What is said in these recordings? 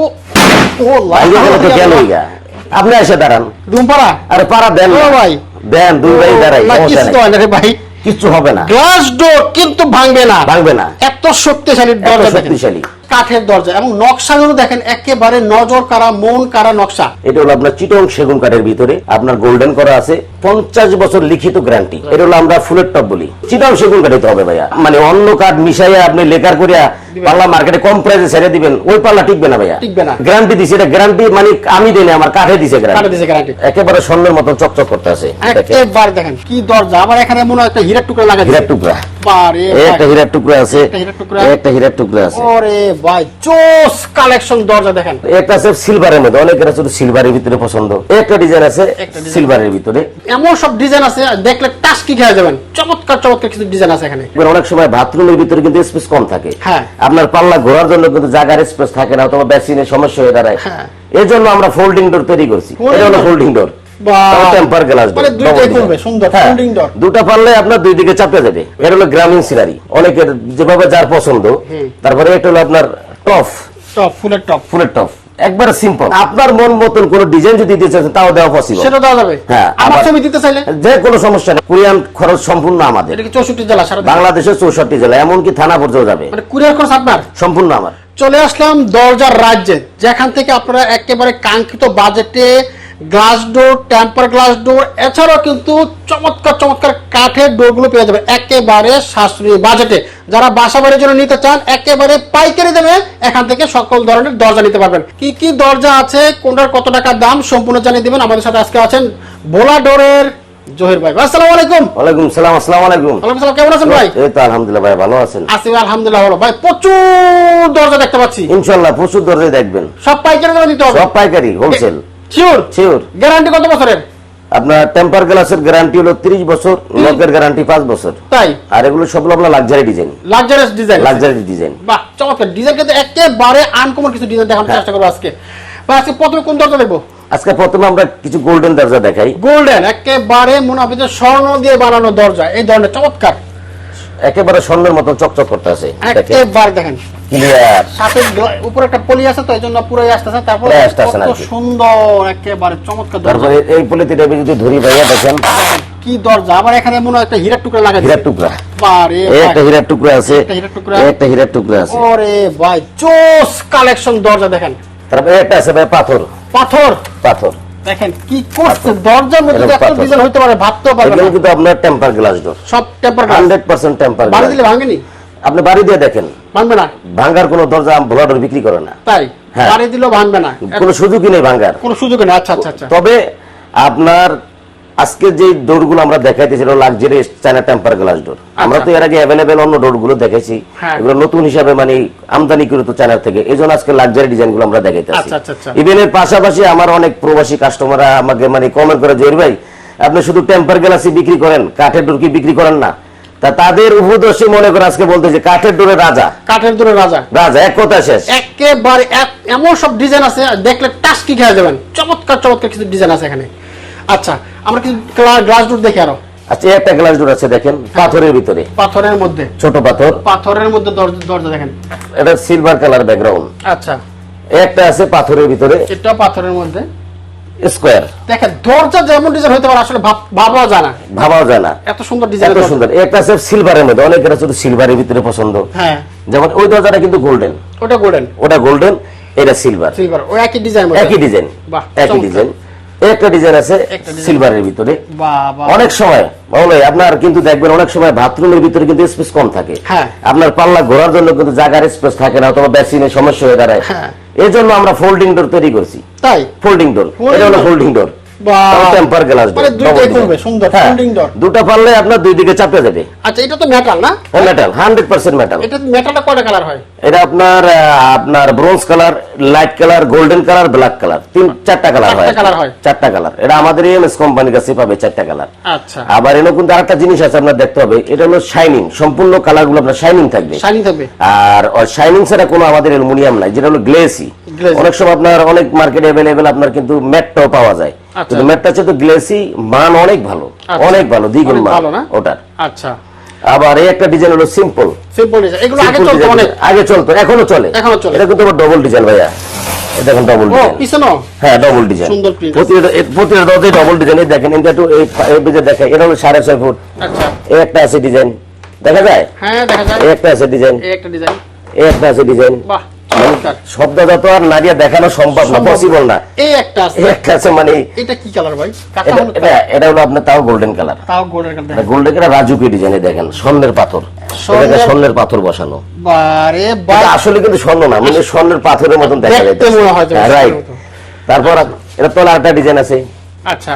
ও ও আপনি এসে দাঁড়ান। রুমপাড়া? আরে পাড়া দেন ভাই। দেন দুই ভাই দাঁড়াই কিছু হবে না। গ্লাস ডোর কিন্তু ভাঙবে না। ভাঙবে না। এত শক্তিশালী দরজা শক্তিশালী। কাঠের দরজা এবং নকশাগুলো দেখেন একেবারে নজর কারা মন কারা নকশা। এটা হলো আপনার চিটং সেগুন কাঠের ভিতরে। আপনার গোল্ডেন করা আছে। পঞ্চাশ বছর লিখিত গ্যারান্টি এটা হলো আমরা ফুলের টপ বলি। চিটং সেগুন কাঠ হবে ভাইয়া। মানে অন্য কাঠ মিশাইয়া আপনি লেকার করিয়া পাল্লা মার্কেটে কম প্রাইসে ছেড়ে দিবেন ওই পাল্লা টিকবে না ভাইয়া। টিকবে না। গ্যারান্টি দিছে এটা গ্যারান্টি মানে আমি দিই না, আমার কাঠে দিছে কাঠে দিছে গ্যারান্টি একেবারে স্বর্ণের মতো চকচক করতে আছে। একেবারে দেখেন। কি দরজা। আবার এখানে মনে হয় একটা হীরার টুকরা লাগা হীরার টুকরা। একটা হীরার টুকরা আছে। একটা হীরার টুকরা। একটা হীরার টুকরা আছে। ওরে ভাই জোস কালেকশন দরজা দেখেন। একটা আছে সিলভারের মধ্যে অনেকের আছে সিলভারের ভিতরে পছন্দ। একটা ডিজাইন আছে সিলভারের ভিতরে। এমন সব ডিজাইন আছে দেখলে টাচ কি খেয়ে যাবেন। চমৎকার চমৎকার কিছু ডিজাইন আছে এখানে। অনেক সময় বাথরুমের ভিতরে কিন্তু স্পেস কম থাকে। হ্যাঁ। আপনার পাল্লা ঘোরার জন্য কিন্তু জায়গার স্পেস থাকে না অথবা বেসিনের সমস্যা হয়ে দাঁড়ায়। হ্যাঁ। এর জন্য আমরা ফোল্ডিং ডোর তৈরি করছি। এটা হলো ফোল্ডিং ডোর টেম্পার গ্লাস মানে দুইটাই খুলবে, সুন্দর, folding door। দুটা পারলে আপনার দুই দিকে চাপে যাবে। এটা হলো গ্রামীণ সিনারি অনেকের যেভাবে যার পছন্দ তারপরে এটা হলো আপনার টপ টপ ফুলের টপ ফুলের টপ একবারে সিম্পল আপনার মন মতন কোন ডিজাইন যদি দিতে চান তাও দেওয়া পসিবল সেটা দেওয়া যাবে। হ্যাঁ, আমার ছবি দিতে চাইলে? যে কোনো সমস্যা নেই। কুরিয়ান খরচ সম্পূর্ণ আমাদের। এটা কি চৌষট্টি জেলা? সারা দেশে? বাংলাদেশের চৌষট্টি জেলা এমনকি থানা পর্যন্ত যাবে। মানে কুরিয়ার খরচ আপনার? সম্পূর্ণ আমার। চলে আসলাম দরজার রাজ্যে। যেখান থেকে আপনারা একেবারে কাঙ্ক্ষিত বাজেটে glass door temper glass door এছাড়াও কিন্তু চমৎকার চমৎকার কাঠের ডোরগুলো পেয়ে যাবে। একেবারে সাশ্রয়ী বাজেটে যারা বাসা বাড়ির জন্য নিতে চান একেবারে পাইকারি দেবে এখান থেকে সকল ধরনের দরজা নিতে পারবেন। কি কি দরজা আছে? কোনটার কত টাকা দাম? সম্পূর্ণ জানিয়ে দিবেন। আমাদের সাথে আজকে আছেন ভোলা ডোরের জহির ভাই। আসসালামু আলাইকুম। ওয়ালাইকুম সালাম আসসালামু আলাইকুম। ওয়ালাইকুম সালাম কেমন আছেন ভাই? এই তো আলহামদুলিল্লাহ ভাই ভালো আছেন? আছি আলহামদুলিল্লাহ ভালো। ভাই প্রচুর দরজা দেখতে পাচ্ছি। ইনশাল্লাহ প্রচুর দরজায় দেখবেন। সব পাইকারি দিতে হবে। সব পাইকারি হোলসেল শিওর শিওর গ্যারান্টি কত বছরের? আপনার টেম্পার গ্লাসের গ্যারান্টি হলো 30 বছর লকের গ্যারান্টি 5 বছর। তাই? আর এগুলো সবগুলো আপনার luxury design luxurious design luxury design বাহ চমৎকার। ডিজাইন কিন্তু একেবারে আনকমন কিছু ডিজাইন দেখানোর হ্যাঁ। চেষ্টা করব আজকে। ভাই আজকে প্রথমে কোন দরজা দেখব আজকে প্রথমে আমরা কিছু গোল্ডেন দরজা দেখাই। গোল্ডেন একেবারে মনে হবে যে স্বর্ণ দিয়ে বানানো দরজা। এই ধরনের চমৎকার। একেবারে স্বর্ণের মতো চকচক করতে আছে। দেখেন। একেবারে দেখেন। ক্লিয়ার সাথে উপরে একটা পলি আছে তো এই জন্য পুরোই আসতেছে। তারপর আসতেছে না। সুন্দর একেবারে চমৎকার তারপরে এই পলিথিটা যদি ধরি ভাইয়া দেখেন। কি দরজা। আবার এখানে মনে একটা হীরার টুকরা হীরার টুকরা। বারে একটা হীরার টুকরা আছে। একটা হীরার টুকরা। একটা হীরার টুকরা আছে। ওরে ভাই জোস কালেকশন দরজা দেখেন। তারপরে একটা আছে ভাই পাথর। পাথর। পাথর। দেখেন কি করছে? দরজার মধ্যে এত ডিজাইন হইতে পারে না। কিন্তু আপনার টেম্পার গ্লাস ডোর সব টেম্পার হান্ড্রেড পার্সেন্ট টেম্পার বাড়ি দিলে ভাঙেনি? আপনি বাড়ি দিয়ে দেখেন। ভাঙবে না। ভাঙ্গার কোনো দরজা ভোলা ডোর বিক্রি করে না। তাই? হ্যাঁ। বাড়ি দিলেও ভাঙবে না। কোনো সুযোগই নেই ভাঙ্গার। কোনো সুযোগ নেই। আচ্ছা আচ্ছা আচ্ছা। তবে আপনার আজকে যে ডোরগুলো আমরা দেখাইতেছি এটা luxury China temper glass door আমরা তো এর আগে অ্যাভেলেবেল অন্য ডোরগুলো দেখেছি হ্যাঁ। এগুলো নতুন হিসাবে মানে আমদানিকৃত চায়না থেকে। এই জন্য আজকে লাক্সারি ডিজাইনগুলো আমরা দেখাইতেছি। আচ্ছা, আচ্ছা, আচ্ছা। ইভেন এর পাশাপাশি আমার অনেক প্রবাসী কাস্টমাররা আমাকে মানে কমেন্ট করে জহির ভাই আপনি শুধু টেম্পার গ্লাসই বিক্রি করেন কাঠের ডোর কি বিক্রি করেন না? তা তাদের উপদর্শী মনে করে আজকে বলতে যে কাঠের ডোরে রাজা। কাঠের ডোরে রাজা। রাজা এক কথা শেষ। একেবারে এক- এমন সব ডিজাইন আছে দেখলে টাচ কি খেয়ে যাবেন। চমৎকার চমৎকার কিছু ডিজাইন আছে এখানে। আচ্ছা আমরা কিছু গ্লাস ডোর দেখি আরও? আচ্ছা একটা গ্লাস ডোর আছে দেখেন পাথরের ভিতরে। পাথরের মধ্যে। ছোট পাথর। পাথরের মধ্যে দরজা দরজা দেখেন। এটা সিলভার কালার ব্যাকগ্রাউন্ড আচ্ছা। একটা আছে পাথরের ভিতরে। এটা পাথরের মধ্যে। স্কোয়ার দেখেন দরজা যেমন ডিজাইন হইতে পারে আসলে ভাব- ভাবাও জানা ভাবাও যায় না। এত সুন্দর ডিজাইন এত সুন্দর। একটা আছে সিলভারের মধ্যে। অনেকের শুধু সিলভারের ভিতরে পছন্দ। হ্যাঁ। যেমন ওই দরজাটা কিন্তু গোল্ডেন ওটা গোল্ডেন ওটা গোল্ডেন এটা সিলভার সিলভার ওই একই ডিজাইন একই ডিজাইন বাহ, একই ডিজাইন একটা ডিজাইন আছে সিলভারের ভিতরে। অনেক সময় বলে আপনার কিন্তু দেখবেন অনেক সময় বাথরুমের ভিতরে কিন্তু স্পেস কম থাকে। হ্যাঁ। আপনার পাল্লা ঘোরার জন্য কিন্তু জায়গার স্পেস থাকে না অথবা বেসিনের সমস্যা হয়ে দাঁড়ায়। এজন্য এই জন্য আমরা ফোল্ডিং ডোর তৈরি করছি। তাই? ফোল্ডিং ডোর এটা হলো ফোল্ডিং ডোর। টেম্পার গ্লাস মানে দুইটাই খুলবে, সুন্দর, folding door। দুটো পারলে আপনার দুই দিকে চাপে যাবে আচ্ছা এটা তো মেটাল না? মেটাল হান্ড্রেড পার্সেন্ট মেটাল এটা মেটালটা কয়টা কালার হয়? এটা আপনার আপনার bronze colour light colour golden colour black colour তিন চারটা কালার হয়। চারটা কালার এটা আমাদের এমএস কোম্পানির কাছে পাবে চারটা কালার আচ্ছা। আবার কিন্তু আরেকটা জিনিস আছে আপনার দেখতে হবে এটা হলো শাইনিং সম্পূর্ণ কালারগুলো আপনার শাইনিং থাকবে। শাইনি থাকবে। আর শাইনিং ছাড়া কোনো আমাদের অ্যালুমিনিয়াম নাই যেটা হলো গ্লেসি। অনেক সময় আপনার অনেক মার্কেটে অ্যাভেলেবেল আপনার কিন্তু ম্যাটটাও পাওয়া যায়। আচ্ছা। কিন্তু ম্যাটটা হচ্ছে তো গ্লেসি মান অনেক ভালো। আচ্ছা। অনেক ভালো দ্বিগুণ মান ওটার। আচ্ছা। আবার এই একটা ডিজাইন হলো সিম্পল সিম্পল ডিজাইন এগুলো আগে চলতো অনেক। আগে চলতো এখনও চলে। এখনও চলে। এটা কিন্তু ডবল ডিজাইন ভাইয়া। ডবল ডিজাইন পিছনো? হ্যাঁ ডবল ডিজাইন সুন্দর। প্রতিটা প্রতিটা ডবল ডিজাইন এই দেখেন এটা একটু এই এই দেখেন এটা হলো সাড়ে ছয় ফুট। আচ্ছা। এই একটা আছে ডিজাইন দেখা যায়? হ্যাঁ দেখা যায়। এই একটা আছে ডিজাইন এই একটা ডিজাইন এই একটা আছে ডিজাইন বাহ। শব্দটা তো আর নারিয়া দেখানো সম্ভব না পসিবল না। এই একটা আছে একটা আছে মানে এটা কি কালার ভাই? এটা এটা- হলো আপনার তাও গোল্ডেন কালার তাও গোল্ডেন কালার গোল্ডেন কালার রাজুকি ডিজাইনে দেখেন? স্বর্ণের পাথর। স্বর্ণের- এটাকে স্বর্ণের পাথর বসানো। বারে আসলে কিন্তু স্বর্ণ না মানে স্বর্ণের পাথরের মতন দেখা যায় রাইট তারপর এটা তলে আরেকটা ডিজাইন আছে। আচ্ছা।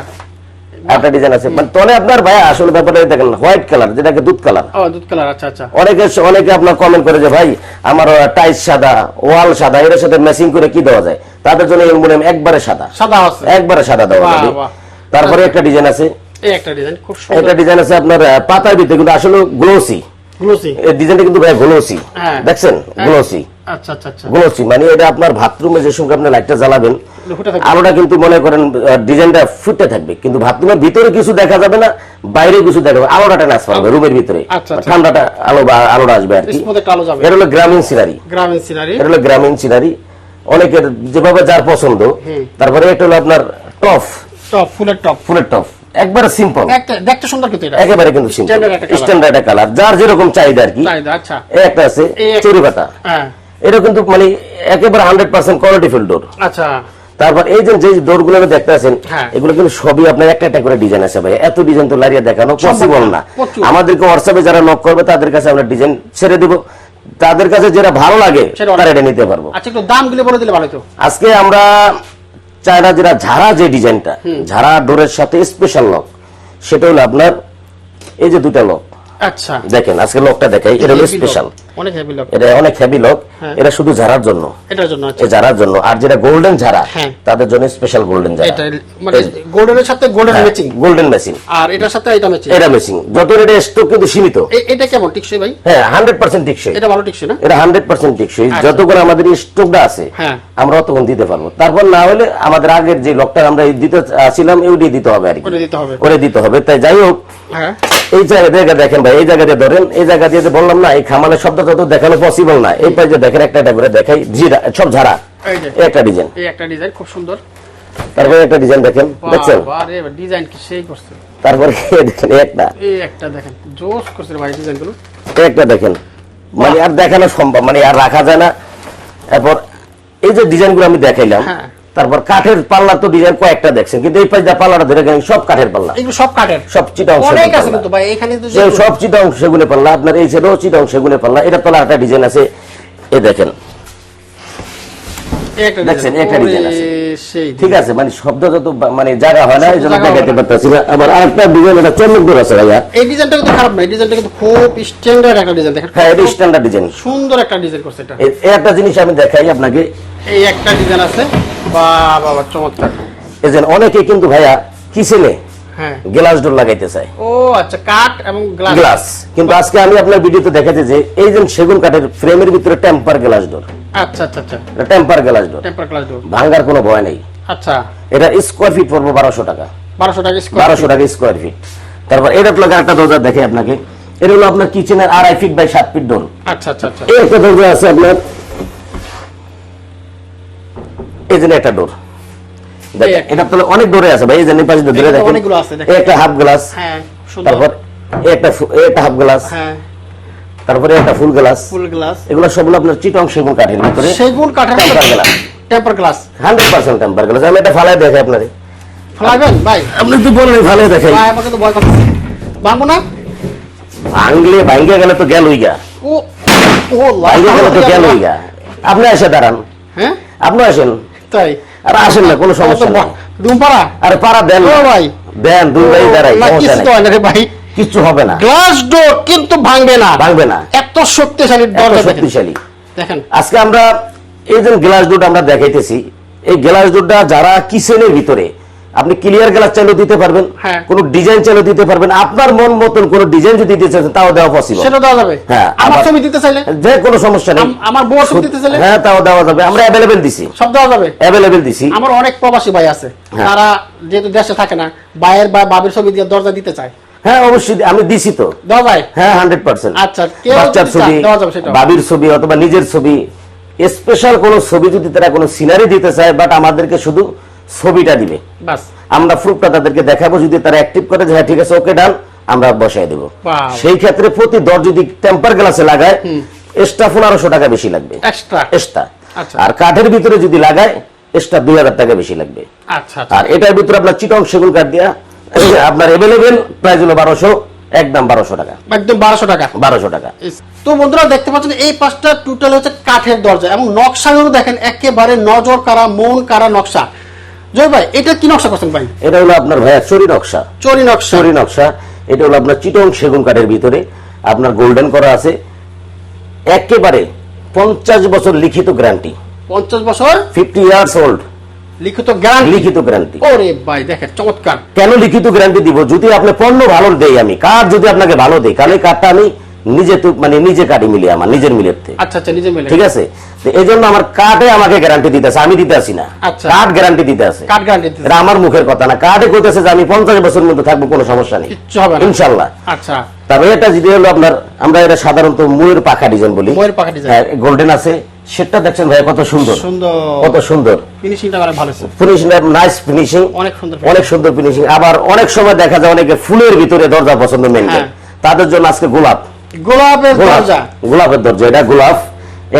একটা ডিজাইন আছে। মানে তলে আপনার ভাই আসলে ব্যাপারটা দেখেন হোয়াইট কালার যেটাকে দুধ কালার ও দুধ কালার আচ্ছা আচ্ছা। অনেকে অনেকে আপনার কমেন্ট করে যে ভাই আমার টাইস সাদা ওয়াল সাদা এর সাথে ম্যাচিং করে কি দেওয়া যায়? তাদের জন্য অ্যালুমিনিয়াম একবারে সাদা। সাদা আছে। একবারে সাদা দেওয়া যাবে। তারপরে একটা ডিজাইন আছে। এই একটা ডিজাইন খুব সুন্দর। একটা ডিজাইন আছে আপনার পাতার ভিতরে কিন্তু আসলে গ্লোসি গ্লোসি এই ডিজাইনটা কিন্তু ভাই গ্লোসি হ্যাঁ। দেখছেন? গ্লোসি আচ্ছা আচ্ছা আচ্ছা। গ্লোসি মানে এটা আপনার বাথরুমে যে সঙ্গে আপনি লাইটটা জ্বালাবেন আলোটা কিন্তু মনে করেন ডিজাইনটা ফুটে থাকবে। কিন্তু বাথরুমের ভিতরে কিছু দেখা যাবে না বাইরে কিছু দেখা যাবে। আলোটা টানাস পারবে রুমের ভিতরে। আচ্ছা, আচ্ছা। ঠান্ডাটা আলো আলোটা আসবে আর কি। স্মুথ একটা আলো যাবে। এটা হলো গ্রামীণ সিনারি। গ্রামীণ সিনারি। এটা হলো গ্রামীণ সিনারি। অনেকের যেভাবে যার পছন্দ। তারপরে এটা হলো আপনার টপ টপ ফুলের টপ ফুলের টপ একবারে সিম্পল দেখতে সুন্দর কিন্তু এটা। একেবারে কিন্তু সিম্পল। স্ট্যান্ডার্ড কালার যার যেরকম চাহিদা আর কি। আচ্ছা। একটা আছে চুরি পাতা হ্যাঁ। এটা কিন্তু মানে একেবারে hundred percent quality full door আচ্ছা। তারপর এই যে যে ডোরগুলো দেখতে আছেন হ্যাঁ। এগুলো কিন্তু সবই আপনার একটা একটা করে ডিজাইন আছে ভাই। এত ডিজাইন তো লারিয়া দেখানো পসিবল না আমাদেরকে হোয়াটসঅ্যাপে যারা নক করবে তাদের কাছে আমরা ডিজাইন ছেড়ে দিব। তাদের কাছে যেটা ভালো লাগে তারা এটা নিতে পারব। আচ্ছা একটু দামগুলো বলে দিলে ভালো তো আজকে আমরা চায়না যেটা ঝাড়া যে ডিজাইনটা ঝাড়া ডোরের সাথে স্পেশাল লক সেটা হলো আপনার এই যে দুটা লক আচ্ছা। দেখেন আজকে লকটা দেখাই এটা হলো স্পেশাল অনেক হেভি লক এটা অনেক হেভি লক হ্যাঁ। এটা শুধু ঝাড়ার জন্য। এটার জন্য আচ্ছা। ঝাড়ার জন্য। আর যেটা গোল্ডেন ঝাড়া হ্যাঁ। তাদের জন্য স্পেশাল গোল্ডেন ঝাড়া। এটা মানে গোল্ডেনের সাথে গোল্ডেন ম্যাচিং গোল্ডেন মেশিন আর এটার সাথে এটা ম্যাচিং এটা মেশিন যত এটা স্টক কিন্তু সীমিত। এটা কেমন টিকসই ভাই? হ্যাঁ হান্ড্ড পার্সেন্ট টিকসই। এটা ভালো টিকসই না? এটা হান্ড্রেড পার্সেন্ট টিকসই। আচ্ছা। যতক্ষণ আমাদের স্টকটা আছে হ্যাঁ। আমরা তখন দিতে পারব। তারপর না হলে আমাদের আগের যে লকটা আমরা দিতে ছিলাম ওইটাই দিতে হবে আর কি। ওটা দিতে হবে। করে দিতে হবে। তাই যাই হোক এই জায়গা দেখেন ভাই এই জায়গা দিয়ে ধরেন এই জায়গা দিয়ে বললাম না এই খামানের শব্দটা তো দেখানো পসিবল না। এই পাশে দেখেন একটা একটা করে দেখাই জিরা সব ঝাড়া। একটা ডিজাইন এই একটা ডিজাইন খুব সুন্দর। তারপরে একটা ডিজাইন দেখেন দেখছেন? ডিজাইন কি সেই করছে। তারপরে দেখেন একটা। এই একটা দেখেন জোস করছে ভাই ডিজাইন একটা দেখেন। মানে আর দেখানো সম্ভব মানে আর রাখা যায় না। এরপর এই যে ডিজাইনগুলো আমি দেখাইলাম হ্যাঁ। তারপর কাঠের পাল্লা তো ডিজাইন কয়েকটা দেখছেন কিন্তু এই পাশে পাল্লাটা ধরে গেলেন সব কাঠের পাল্লা। এগুলো সব কাঠের। সব চিটাং অনেক সেগুন আছে। কিন্তু ভাই এখানে তো সব চিটাং সেগুনে পাল্লা আপনার এই ছেলেও চিটাং সেগুনে পাল্লা এটা পাল্লা একটা ডিজাইন আছে এই দেখেন দেখছেন, একটা ডিজাইন আছে। ঠিক আছে মানে শব্দ যত মানে জায়গা হয় না এই জন্য দেখাতে পারতেছি না। আবার আরেকটা ডিজাইন এটা আছে ভাইয়া। এই ডিজাইনটা কিন্তু খারাপ না এই ডিজাইনটা কিন্তু খুব স্ট্যান্ডার্ড একটা ডিজাইন দেখেন। হ্যাঁ এটা স্ট্যান্ডার্ড ডিজাইন। সুন্দর একটা ডিজাইন করছে এটা। এই একটা জিনিস আমি দেখাই আপনাকে। এই একটা ডিজাইন আছে। বাবা চমৎকার। এই যে অনেকে কিন্তু ভাইয়া কিচেনে হ্যাঁ। গ্লাস ডোর লাগাইতে চায়। ও আচ্ছা কাঠ এবং গ্লাস। গ্লাস। কিন্তু আজকে আমি আপনার ভিডিওতে দেখাতে যে এই যে সেগুন কাঠের ফ্রেমের ভিতরে টেম্পার গ্লাস ডোর। আচ্ছা আচ্ছা আচ্ছা। Temper glass door. Temper glass door. ভাঙ্গার কোনো ভয় নেই। আচ্ছা। এটা স্কোয়ার ফিট পড়ব বারোশো টাকা। বারোশো টাকা স্কোয়ার বারোশো টাকা স্কোয়ার ফিট তারপর এটা তো একটা দরজা দেখে আপনাকে। এটা হলো আপনার কিচেনের আড়াই ফিট বাই সাত ফিট ডোর আচ্ছা আচ্ছা আচ্ছা। এই একটা দরজা আছে আপনার। এই জন্য একটা ডোর এটা তো অনেক ডোরে আছে ভাই এই জন্য পাশে ধরে দেখেন একটা হাফ গ্লাস হ্যাঁ তারপর একটা একটা হাফ গ্লাস হ্যাঁ। তারপরে একটা ফুল গ্লাস ফুল গ্লাস এগুলো সবগুলো আপনার চিটং সেগুন কাঠের ভিতরে সেগুন কাঠের temper glass temper glass hundred percent temper glass আমি এটা ফালাই দেখে আপনারে। ফলাবেন? ভাই। আপনি তো বলেন ফালাই দেখাই। ভাই আমাকে তো ভয় করতেছে। ভাঙবো না? ভাঙলে গেলে তো গা ও ও গেলে তো গা আপনি এসে দাঁড়ান। হ্যাঁ? আপনি আসেন। তাই? আর আসেন না কোনো সমস্যা নেই। রুম পাড়া আর পাড়া দেন ভাই। দেন দুই ভাই দাঁড়াই সমস্যা কিছু নেই। ভাই। হবে না। গ্লাস ডোর কিন্তু ভাঙবে না। ভাঙবে না। এত শক্তিশালী এত দরজা শক্তিশালী। দেখেন। আজকে আমরা এই যে গ্লাস ডোর আমরা দেখাইতেছি এই গ্লাস ডোরটা যারা কিচেনের ভিতরে আপনি ক্লিয়ার গ্লাস চাইলেও দিতে পারবেন। কোন ডিজাইন চাইলেও দিতে পারবেন আপনার মন মতন কোন ডিজাইন যদি দিতে চান তাও দেওয়া পসিবল সেটা দেওয়া যাবে। হ্যাঁ, আমার ছবি দিতে চাইলে? যে কোনো সমস্যা নেই। আমার বউর ছবি দিতে চাইলে? হ্যাঁ তাও দেওয়া যাবে। আমরা অ্যাভেলেবেল দিছি। সব দেওয়া যাবে? অ্যাভেলেবেল দিছি। আমার অনেক প্রবাসী ভাই আছে। হ্যাঁ। তারা যেহেতু দেশে থাকে না ভাইয়ের বা বাবির ছবি দিয়ে দরজা দিতে চায়। হ্যাঁ অবশ্যই আমি দিছি তো। দেওয়া যায়? হ্যাঁ হান্ড্রেড পার্সেন্ট আচ্ছা, কেউ বাচ্চার ছবি। বাবির ছবি অথবা নিজের ছবি স্পেশাল কোনো ছবি যদি তারা কোনো সিনারি দিতে চায় বাট আমাদেরকে শুধু ছবিটা দিবে। আমরা প্রুফটা তাদেরকে দেখাবো যদি তারা অ্যাক্টিভ করে হ্যাঁ ঠিক আছে ওকে ডান আমরা বসাই দেবো। সেই ক্ষেত্রে প্রতি দর যদি টেম্পার গ্লাসে লাগায় এক্সট্রা পনেরোশো টাকা বেশি লাগবে। এক্সট্রা আচ্ছা। আর কাঠের ভিতরে যদি লাগায় এক্সট্রা দুই হাজার টাকা বেশি লাগবে। আচ্ছা আচ্ছা। আর এটার ভিতরে আপনার চিটং সেগুন কাঠ দিয়া আপনার এভেলেবেল প্রাইস হলো বারোশো একদম বারোশো টাকা। একদম বারোশো টাকা। বারোশো টাকা। তো বন্ধুরা দেখতে পাচ্ছেন এই পাঁচটা টোটাল হচ্ছে কাঠের দরজা এবং নকশাগুলো দেখেন একেবারে নজর কারা মন কারা নকশা। জয় ভাই এটা কি নকশা করছেন ভাই? এটা হলো আপনার ভাইয়া চরি নকশা। চরি নকশা। চরি নকশা। এটা হলো আপনার চিটং সেগুন কাঠের ভিতরে। আপনার গোল্ডেন করা আছে। একেবারে পঞ্চাশ বছর লিখিত গ্যারান্টি পঞ্চাশ বছর ফিফটি ইয়ার্স ওল্ড লিখিত গ্যারান্টি লিখিত গ্যারান্টি ওরে ভাই দেখেন চমৎকার। কেন লিখিত গ্যারান্টি দিব? যদি আপনি পণ্য ভালো দেই আমি কাঠ যদি আপনাকে ভালো দেই তাহলে কাঠটা আমি নিজে তো মানে নিজে কাটি মিলি আমার নিজের মিলের থেকে। আচ্ছা আচ্ছা নিজে মেলে ঠিক আছে? তো এই জন্য আমার কাঠে আমাকে গ্যারান্টি দিতেছে আমি দিতে আসি না। আচ্ছা। কাঠ গ্যারান্টি দিতে আছে। কাঠ গ্যারান্টি এটা আমার মুখের কথা না। কাঠে কইতেছে যে আমি পঞ্চাশ বছর মধ্যে থাকব কোনো সমস্যা নেই। কিচ্ছু হবে না। ইনশাল্লাহ। আচ্ছা। তবে এটা যেটা হলো আপনার আমরা এটা সাধারণত ময়ূর পাখা ডিজাইন বলি। ময়ূর পাখা design। গোল্ডেন আছে। সেটা দেখছেন ভাই কত সুন্দর। সুন্দর। কত সুন্দর। ফিনিশিংটা অনেক ভালো আছে ফিনিশিং নাইস ফিনিশিং অনেক সুন্দর অনেক সুন্দর ফিনিশিং আবার অনেক সময় দেখা যায় অনেকে ফুলের ভিতরে দরজা পছন্দ মেন হ্যাঁ। তাদের জন্য আজকে গোলাপ। গোলাপের দরজা। গোলাপের দরজা এটা গোলাপ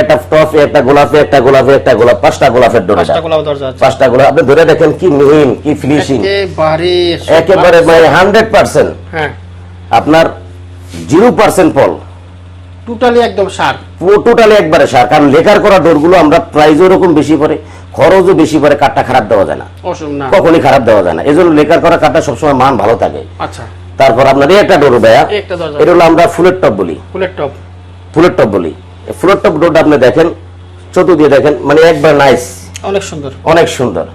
একটা টপ একটা গোলাপে একটা গোলাপে একটা গোলাপ পাঁচটা গোলাপের দরজা। পাঁচটা গোলাপ দরজা পাঁচটা গোলাপ আপনি ধরে দেখেন কি মিহিন কি ফিনিশিং। একেবারে একেবারে মানে হান্ড্রেড পার্সেন্ট। হ্যাঁ। আপনার জিরো পার্সেন্ট ফল টোটালি একদম সার টোটালি একবারে সার কারণ লেখার করা ডোরগুলো আমরা প্রাইস ওরকম বেশি পড়ে খরচও বেশি পড়ে কাঠটা খারাপ দেওয়া যায় না। কখনই খারাপ দেওয়া যায় না। এই জন্য লেখার করা কাঠটা সবসময় মান ভালো থাকে। আচ্ছা। তারপর আপনার একটা ডোর ভাইয়া। এটা হলো আমরা ফুলের টপ বলি। ফুলের টপ ফুলের টপ বলি। ফুলের টপ ডোরটা আপনি দেখেন চতুর্দিকে দেখেন মানে একবার নাইস অনেক সুন্দর। অনেক সুন্দর।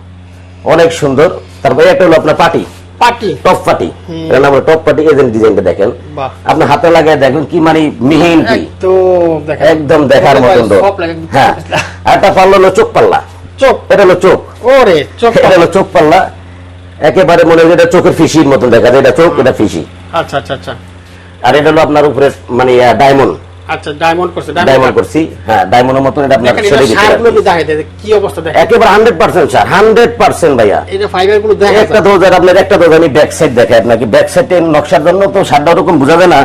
অনেক সুন্দর। তারপরে একটা হলো আপনার পাটি। পাটি। টপ পাটি। এর নাম টপ পাটি এজেন্ট ডিজাইনটা দেখেন। আপনি হাতে লাগায় দেখেন কি মানে মিহিন কি একদম দেখেন একদম দেখার মতন হ্যাঁ। একটা পাল্লা হলো চোখ পাল্লা। চোখ। এটা হলো চোখ। ওরে চোখ এটা হলো চোখ পাল্লা। একেবারে মনে হয় এটা চোখের ফিসির মতন দেখা যায়। এটা চোখ এটা ফিসি। আচ্ছা আচ্ছা আচ্ছা। আর এটা হলো আপনার উপরে মানে ডায়মন্ড আচ্ছা ডায়মন্ড করছে ডায়মন্ড করছি। হ্যাঁ ডায়মন্ডের মতন এটা আপনার ভিতরে সারগুলো আর কি। অবস্থা দেখেন। একেবারে hundred percent sir hundred percent ভাইয়া। এটা ফাইবারগুলো দেখেন একটা দরজার আপনার একটা দরজা আমি ব্যাক সাইড দেখাই আপনাকে। ব্যাক সাইডে নকশার জন্য তো সারটা ওরকম বোঝা যায় না।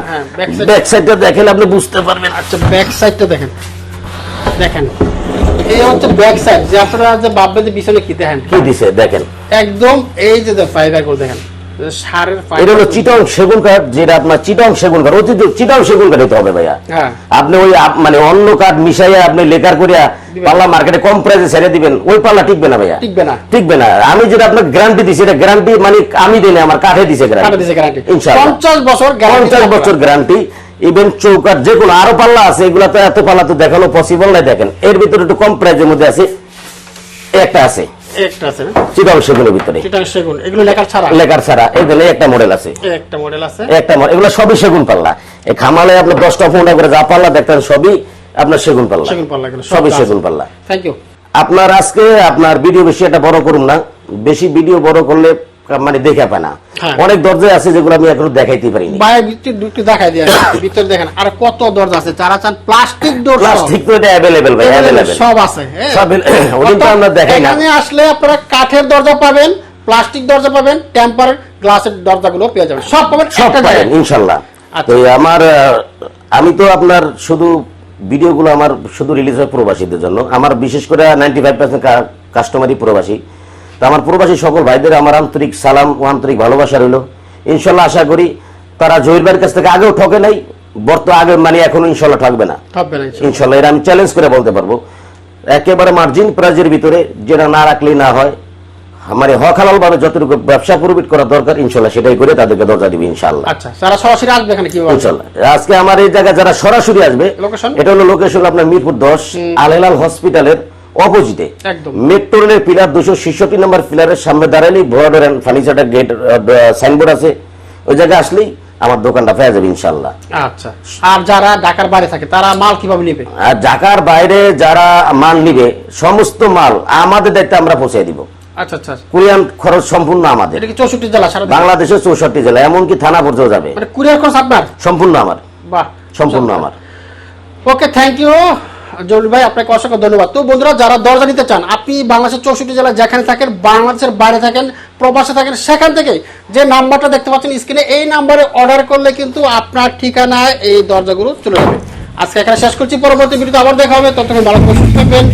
ব্যাক সাইডটা দেখেন আপনি বুঝতে পারবেন। আচ্ছা ব্যাক সাইডটা দেখেন। দেখেন। এই হচ্ছে ব্যাক সাইড যে আপনারা যে পিছনে কি দেখেন? কি দিছে? দেখেন। একদম এই যে ফাইবারগুলো দেখেন। এটা হলো চিটং সেগুন কাঠ যেটা আপনার চিটং সেগুন কাঠ অতি চিটং সেগুন কাঠ হবে ভাইয়া। হ্যাঁ। আপনি ওই মানে অন্য কাঠ মিশাইয়া আপনি লেকার করিয়া পাল্লা মার্কেটে কম প্রাইসে ছেড়ে দিবেন ওই পাল্লা টিকবে না ভাইয়া। টিকবে না। টিকবে না। আমি যেটা গ্যারান্টি দিছি এটা গ্যারান্টি মানে আমি দিই না আমার কাঠে দিছে গ্যারান্টি ইনশাআল্লাহ। বছর বছর গ্যারান্টি ইভেন চৌকাট যে কোনো আরও পাল্লা আছে এগুলা তো এত পাল্লা তো দেখানো পসিবল নাই দেখেন। এর ভিতরে একটু কম প্রাইজের মধ্যে আছে। একটা আছে। একটা আছে চিটাং সেগুলোর ভিতরে। সেটা সেগুন। এগুলো লেখার ছাড়া? লেখার ছাড়া। এগুলো একটা মডেল আছে। একটা মডেল আছে। একটা মডেল এগুলো সবই সেগুন পাল্লা। এই খামালে করে যা পাল্লা দেখতেন সবই আপনার সেগুন পাল্লা। সেগুন পাল্লা সবই সেগুন পাল্লা। থ্যাংক ইউ আপনার আজকে আপনার ভিডিও বেশি একটা বড় করুন না। বেশি ভিডিও বড় করলে মানে দেখে পায় না। হ্যাঁ। অনেক দরজায় আছে যেগুলো আমি এখনও দেখাইতে পারিনি। বাইরে ভিতরে দেখাই দিয়ে ভিতরে দেখেন আর কত দরজা আছে যারা চান প্লাস্টিক ডোর প্লাস্টিক তো এটা অ্যাভেলেবেল ভাই অ্যাভেলেবেল সব আছে হ্যাঁ। সব ওদিন তো আমরা দেখাই না। এখানে আসলে আপনারা কাঠের দরজা পাবেন প্লাস্টিক দরজা পাবেন টেম্পার গ্লাসের দরজাগুলো পেয়ে যাবেন। সব পাবেন সব একটা পারেন ইনশাল্লাহ। আচ্ছা। তো আমার আমি তো আপনার শুধু ভিডিওগুলো আমার শুধু রিলিজ হয় প্রবাসীদের জন্য। আমার বিশেষ করে নাইনটি ফাইভ পার্সেন্ট কাস্টমারই প্রবাসী। তো আমার প্রবাসী সকল ভাইদের আমার আন্তরিক সালাম ও আন্তরিক ভালোবাসা রইল। ইনশাল্লাহ আশা করি তারা জহির ভাইয়ের কাছ থেকে আগেও ঠকে নাই বর্ত আগে মানে এখন ইনশাল্লাহ ঠকবে না। ইনশাল্লাহ। এটা আমি চ্যালেঞ্জ করে বলতে পারব। একেবারে মার্জিন প্রাইজের ভিতরে যেটা না রাখলেই না হয় মানে হকালাল ভাবে যতটুকু ব্যবসা প্রফিট করা দরকার ইনশাল্লাহ সেটাই করে তাদেরকে দরজা দিবে ইনশাল্লাহ। আচ্ছা যারা সরাসরি আসবে এখানে কি ইনশাল্লাহ। আজকে আমার এই জায়গায় যারা সরাসরি আসবে এটা হলো লোকেশন আপনার মিরপুর দশ আল হেলাল হসপিটালের অপোজিটে। মেট্রো রেলের পিলার দুশো ছেষট্টি নম্বর পিলারের সামনে দাঁড়ালেই বর্ডার অ্যান্ড ফার্নিচারের গেট সাইনবোর্ড আছে। ওই জায়গায় আসলেই আমার দোকানটা পেয়ে যাবে ইনশাল্লাহ আচ্ছা। আর যারা ঢাকার বাইরে থাকে তারা মাল কীভাবে নেবে? আর ঢাকার বাইরে যারা মাল নিবে সমস্ত মাল আমাদের দায়িত্বে আমরা পৌঁছে দিব। আচ্ছা আচ্ছা। কুরিয়ান খরচ সম্পূর্ণ আমাদের। এটা কি চৌষট্টি জেলা? সারা বাংলাদেশের চৌষট্টি জেলা এমনকি থানা পর্যন্ত যাবে। মানে কুরিয়ার খরচ আপনার? সম্পূর্ণ আমার। বাহ সম্পূর্ণ আমার। ওকে থ্যাংক ইউ জলিল ভাই, আপনাকে অসংখ্য ধন্যবাদ। তো বন্ধুরা, যারা দরজা নিতে চান, আপনি বাংলাদেশের চৌষট্টি জেলায় যেখানে থাকেন, বাংলাদেশের বাইরে থাকেন, প্রবাসে থাকেন, সেখান থেকে যে নাম্বারটা দেখতে পাচ্ছেন স্ক্রিনে, এই নাম্বারে অর্ডার করলে কিন্তু আপনার ঠিকানায় এই দরজাগুলো চলে যাবে। আজকে এখানে শেষ করছি, পরবর্তী ভিডিওতে আবার দেখা হবে। ততক্ষণ ভালো থাকবেন।